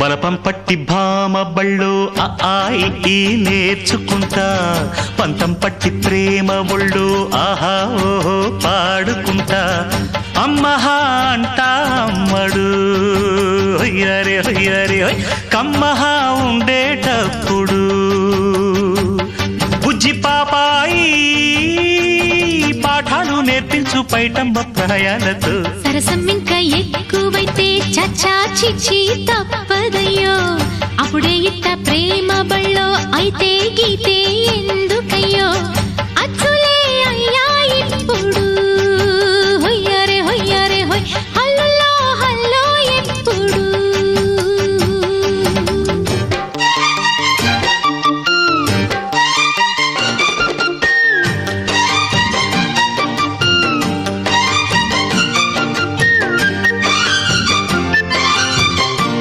బలపం పట్టి భామ బళ్ళు ఆయి ఈ నేర్చుకుంటా. పంతం పట్టి ప్రేమ ఒళ్ళు ఆహా ఓహో పాడుకుంటా. అమ్మహా అంటా అమ్మడు. హొయ్యరే హొయ్యరే హొయ్ కమ్మహా ఉండేటప్పుడు. బుజ్జి పాపాయి పాఠాలు నేర్పించు పైటమ్మ ప్రయాణతో సరసం ఇంకా ఎక్కువైతే చచ్చా చిచ్చి తప్ప. ప్రేమ ఇట్ట అయితే బళ్ళో